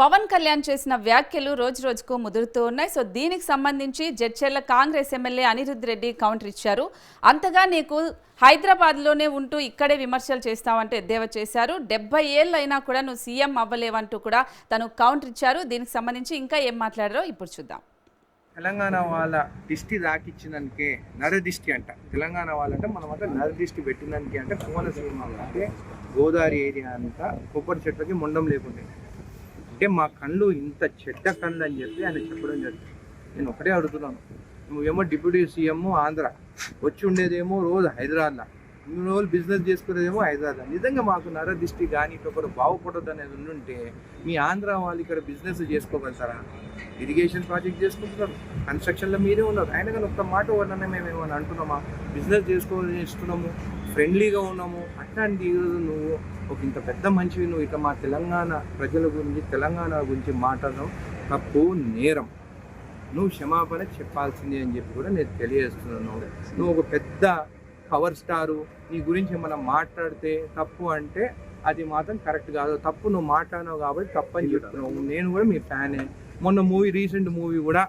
పవన్ కళ్యాణ్ చేసిన వ్యాఖ్యలు రోజు రోజుకు ముదురుతూ ఉన్నాయి. సో దీనికి సంబంధించి Jadcherla Congress M L A Anirudh Reddy counter ఇచ్చారు. అంతగా నీకు హైదరాబాద్లోనే ఉంటూ ఇక్కడే విమర్శలు చేస్తామంటే ఎద్దేవా చేశారు. డెబ్బై ఏళ్ళు అయినా కూడా నువ్వు సీఎం అవ్వలేవంటూ కూడా తను కౌంటర్ ఇచ్చారు. దీనికి సంబంధించి ఇంకా ఏం మాట్లాడారో ఇప్పుడు చూద్దాం. తెలంగాణ వాళ్ళ దిష్టి దాకిచ్చినందుకే నరదిష్టి అంట. తెలంగాణ వాళ్ళంటే మనం అంటే నరదిష్టి పెట్టినందుకే అంటే కోనసీమ అంటే గోదావరి ఏరియా అంతా కొబ్బరి చెట్లకి మొండం లేకుండే. అంటే మా కళ్ళు ఇంత చెడ్డ కళ్ళు అని చెప్పి ఆయన చెప్పడం జరిగింది. నేను ఒకటే అడుగుతున్నాను. నువ్వేమో డిప్యూటీ సీఎం ఆంధ్ర వచ్చి ఉండేదేమో రోజు హైదరాబాద్లో. ఇన్ని రోజులు బిజినెస్ చేసుకునేదేమో హైదరాబాద్ నిజంగా మాకు నరదిష్టి కానీ ఒకరు బాగుపడదు అనేది ఉంటే మీ ఆంధ్ర వాళ్ళు ఇక్కడ బిజినెస్ చేసుకోగలుగుతారా? ఇరిగేషన్ ప్రాజెక్ట్ చేసుకుంటున్నారు. కన్స్ట్రక్షన్లో మీరే ఉన్నారు. ఆయన కానీ ఒక్క మాట వల్లనే మేము ఏమైనా అంటున్నామా? బిజినెస్ చేసుకోవాలని ఇస్తున్నాము. Hmm. ఫ్రెండ్లీగా ఉన్నాము. అట్లాంటి ఈరోజు నువ్వు ఒక ఇంత పెద్ద మనిషివి నువ్వు ఇట్లా మా తెలంగాణ ప్రజల గురించి తెలంగాణ గురించి మాట్లాడడం తప్పు నేరం. నువ్వు క్షమాపణ చెప్పాల్సిందే అని చెప్పి కూడా నేను తెలియజేస్తున్నాను. నువ్వు ఒక పెద్ద పవర్ స్టారు. నీ గురించి మనం మాట్లాడితే తప్పు అంటే అది మాత్రం కరెక్ట్ కాదు. తప్పు నువ్వు మాట్లాడినావు కాబట్టి తప్పు అని చెప్తున్నావు. నేను కూడా మీ ఫ్యానే. మొన్న మూవీ రీసెంట్ మూవీ కూడా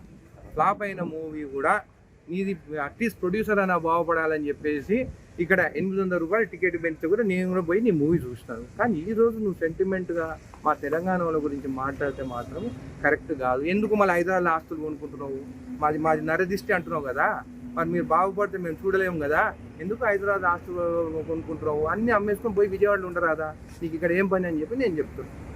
ఫ్లాప్ అయిన మూవీ కూడా నీది అట్లీస్ట్ ప్రొడ్యూసర్ అన్న బాగుపడాలని చెప్పేసి ఇక్కడ ఎనిమిది వందల రూపాయల టికెట్ పెంచితే కూడా నేను కూడా పోయి నీ మూవీ చూస్తాను. కానీ ఈ రోజు నువ్వు సెంటిమెంట్గా మా తెలంగాణ వాళ్ళ గురించి మాట్లాడితే మాత్రం కరెక్ట్ కాదు. ఎందుకు మళ్ళీ హైదరాబాద్ ఆస్తులు కొనుక్కుంటున్నావు? మాది మాది నరదిష్టి అంటున్నావు కదా? మరి మీరు బాగుపడితే మేము చూడలేము కదా? ఎందుకు హైదరాబాద్ ఆస్తులు కొనుక్కుంటున్నావు? అన్నీ అమ్మేసుకొని పోయి విజయవాడలో ఉండరాదా? నీకు ఇక్కడ ఏం పని అని చెప్పి నేను చెప్తున్నాను